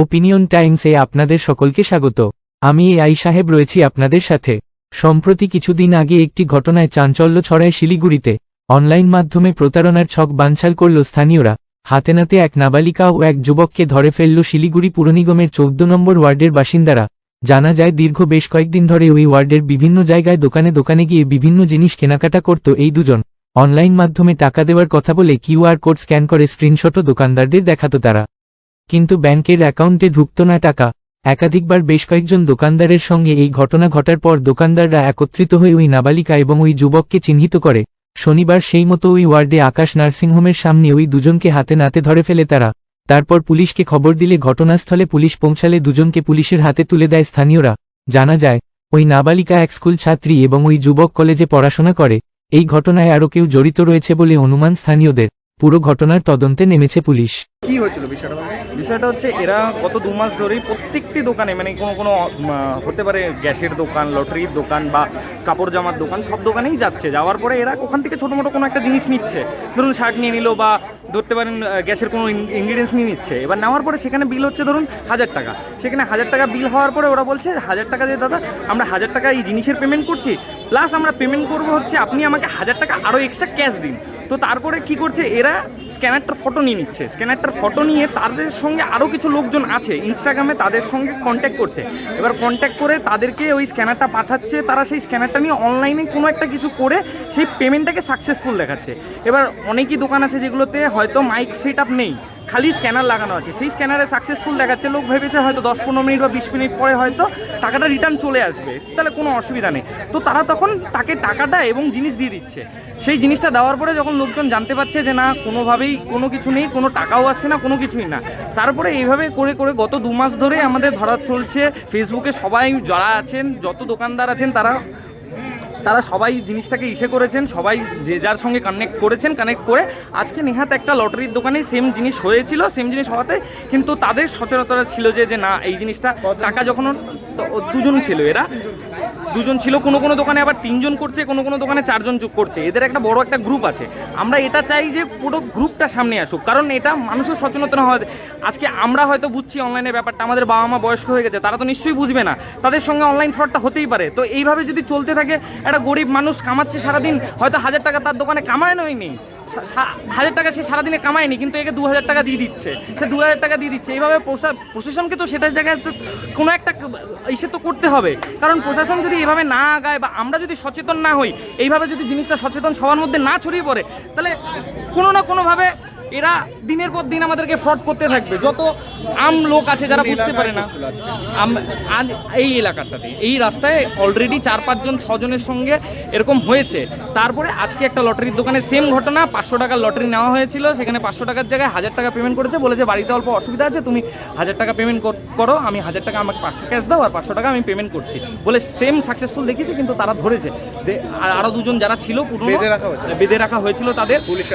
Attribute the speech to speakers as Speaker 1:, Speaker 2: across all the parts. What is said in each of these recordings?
Speaker 1: Opinion টাইমসে আপনাদের সকলকে স্বাগত। আমি এ আই সাহেব রয়েছি আপনাদের সাথে। সম্প্রতি কিছুদিন আগে একটি ঘটনায় চাঞ্চল্য ছড়ায় শিলিগুড়িতে। অনলাইন মাধ্যমে প্রতারণার ছক বানছাল করল স্থানীয়রা। হাতে নাতে এক নাবালিকা ও এক যুবককে ধরে ফেলল শিলিগুড়ি পুরনিগমের চৌদ্দ নম্বর ওয়ার্ডের বাসিন্দারা। জানা যায়, দীর্ঘ বেশ কয়েকদিন ধরে ওই ওয়ার্ডের বিভিন্ন জায়গায় দোকানে দোকানে গিয়ে বিভিন্ন জিনিস কেনাকাটা করত এই দুজন। অনলাইন মাধ্যমে টাকা দেওয়ার কথা বলে কিউআর কোড স্ক্যান করে স্ক্রিনশটও দোকানদারদের দেখাত তারা। কিন্তু ব্যাংকের অ্যাকাউন্টে ঢুকত না টাকা। একাধিকবার বেশ কয়েকজন দোকানদারের সঙ্গে এই ঘটনা ঘটার পর দোকানদাররা একত্রিত হয়ে ওই নাবালিকা এবং ওই যুবককে চিহ্নিত করে। শনিবার সেই মতো ওই ওয়ার্ডে আকাশ নার্সিংহোমের সামনে ওই দুজনকে হাতে নাতে ধরে ফেলে তারা। তারপর পুলিশকে খবর দিলে ঘটনাস্থলে পুলিশ পৌঁছালে দুজনকে পুলিশের হাতে তুলে দেয় স্থানীয়রা। জানা যায়, ওই নাবালিকা এক স্কুল ছাত্রী এবং ওই যুবক কলেজে পড়াশোনা করে। এই ঘটনায় আরও কেউ জড়িত রয়েছে বলে অনুমান স্থানীয়দের। পুরো ঘটনার তদন্তে নেমেছে পুলিশ।
Speaker 2: কি হয়েছিল বিষয়টা?
Speaker 3: বিষয়টা হচ্ছে এরা গত দু মাস ধরেই প্রত্যেকটি দোকানে মানে কোনো কোনো হতে পারে গ্যাসের দোকান, লটারির দোকান বা কাপড় জামার দোকান, সব দোকানেই যাচ্ছে। যাওয়ার পরে এরা ওখান থেকে ছোটো মোটো কোনো একটা জিনিস নিচ্ছে। ধরুন শার্ট নিয়ে নিল বা ধরতে পারেন গ্যাসের কোনো ইনগ্রিডিয়েন্টস নিয়ে নিচ্ছে। এবার নেওয়ার পরে সেখানে বিল হচ্ছে ধরুন হাজার টাকা। সেখানে হাজার টাকা বিল হওয়ার পরে ওরা বলছে, হাজার টাকা দিয়ে দাদা, আমরা হাজার টাকা এই জিনিসের পেমেন্ট করছি প্লাস আমরা পেমেন্ট করব হচ্ছে আপনি আমাকে হাজার টাকা আরও এক্সট্রা ক্যাশ দিন। তো তারপরে কি করছে, এরা স্ক্যানারটার ফটো নিয়ে নিচ্ছে। স্ক্যানারটার ফটো নিয়ে তাদের সঙ্গে আরও কিছু লোকজন আছে ইনস্টাগ্রামে তাদের সঙ্গে কন্ট্যাক্ট করছে। এবার কন্ট্যাক্ট করে তাদেরকে ওই স্ক্যানারটা পাঠাচ্ছে, তারা সেই স্ক্যানারটা নিয়ে অনলাইনে কোনো একটা কিছু করে সেই পেমেন্টটাকে সাকসেসফুল দেখাচ্ছে। এবার অনেকই দোকান আছে যেগুলোতে হয়তো মাইক সেট আপ নেই। খালি স্ক্যানার লাগানো আছে। সেই স্ক্যানারে সাকসেসফুল দেখাচ্ছে, লোক ভেবেছে হয়তো দশ পনেরো মিনিট বা বিশ মিনিট পরে হয়তো টাকাটা রিটার্ন চলে আসবে। তাহলে কোনো অসুবিধা নেই। তো তারা তখন তাকে টাকাটা এবং জিনিস দিয়ে দিচ্ছে। সেই জিনিসটা দেওয়ার পরে যখন লোকজন জানতে পারছে যে না, কোনোভাবেই কোনো কিছু নেই, কোনো টাকাও আসছে না, কোনো কিছুই না। তারপরে এইভাবে করে করে গত দু মাস ধরে আমাদের ধরা চলছে। ফেসবুকে সবাই যারা আছেন, যত দোকানদার আছেন, তারা তারা সবাই জিনিসটাকে ইসে করেছেন সবাই যে যার সঙ্গে কানেক্ট করেছেন কানেক্ট করে আজকে নেহাত একটা লটারির দোকানে সেম জিনিস হয়েছিল সেম জিনিস হওয়াতে কিন্তু তাদের সচেতনতা ছিল যে যে না এই জিনিসটা টাকা যখন দুজন ছিল এরা। দুজন ছিল, কোনো কোনো দোকানে আবার তিনজন করছে, কোনো কোনো দোকানে চারজন যোগ করছে। এদের একটা বড় একটা গ্রুপ আছে। আমরা এটা চাই যে পুরো গ্রুপটা সামনে আসুক। কারণ এটা মানুষের সচেতনতা হয় আজকে আমরা হয়তো বুঝছি অনলাইনে ব্যাপারটা, আমাদের বাবা মা বয়স্ক হয়ে গেছে, তারা তো নিশ্চয়ই বুঝবে না। তাদের সঙ্গে অনলাইন ফ্রডটা হতেই পারে। তো এইভাবে যদি চলতে থাকে, একটা গরিব মানুষ কামাচ্ছে সারাদিন, হয়তো হাজার টাকা তার দোকানে কামায় নয় নেই হাজার টাকা সে সারাদিনে কামায়নি, কিন্তু একে দু হাজার টাকা দিয়ে দিচ্ছে। সে দু হাজার টাকা দিয়ে দিচ্ছে। এইভাবে প্রশা- প্রশাসনকে তো সেটার জায়গায় তো কোনো একটা ইসে তো করতে হবে। কারণ প্রশাসন যদি এভাবে না আগায় বা আমরা যদি সচেতন না হই, এইভাবে যদি জিনিসটা সচেতন সবার মধ্যে না ছড়িয়ে পড়ে, তাহলে কোনো না কোনোভাবে এরা দিনের পর দিন আমাদেরকে ফ্রড করতে থাকবে। যত আম লোক আছে যারা বুঝতে পারে না আজ এই এলাকাটাতে এই রাস্তায় অলরেডি চার পাঁচজন ছজনের সঙ্গে এরকম হয়েছে। তারপরে আজকে একটা লটারির দোকানে সেম ঘটনা পাঁচশো টাকার লটারি নেওয়া হয়েছিল সেখানে পাঁচশো টাকার জায়গায় হাজার টাকা পেমেন্ট করেছে বলেছে বাড়িতে অল্প অসুবিধা আছে তুমি হাজার টাকা পেমেন্ট করো আমি হাজার টাকা আমাকে পাঁচশো ক্যাশ দাও আর পাঁচশো টাকা আমি পেমেন্ট করছি। বলে সেম সাকসেসফুল দেখিয়েছে কিন্তু তারা ধরেছে। আরও দুজন যারা ছিল পুরনো
Speaker 2: বেঁধে রাখা হয়েছে?
Speaker 3: বেঁধে রাখা হয়েছিল তাদের।
Speaker 2: পুলিশ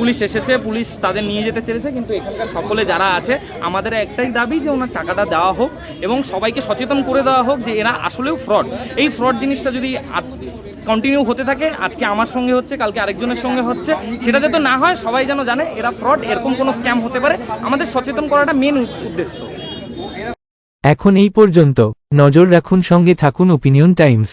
Speaker 3: পুলিশ এসেছে পুলিশ তাদের নিয়ে যেতে চেয়েছে, কিন্তু এখানকার সকলে যারা আছে, আমাদের একটাই দাবি যে ওনার টাকাটা দেওয়া হোক এবং সবাইকে সচেতন করে দেওয়া হোক যে এরা আসলেও ফ্রড এই ফ্রড জিনিসটা যদি কন্টিনিউ হতে থাকে, আজকে আমার সঙ্গে হচ্ছে, কালকে আরেকজনের সঙ্গে হচ্ছে, সেটা যাতে না হয়, সবাই যেন জানে এরা ফ্রড এরকম কোনো স্ক্যাম হতে পারে। আমাদের সচেতন করাটা মেন উদ্দেশ্য।
Speaker 1: এখন এই পর্যন্ত। নজর রাখুন, সঙ্গে থাকুন ওপিনিয়ন টাইমস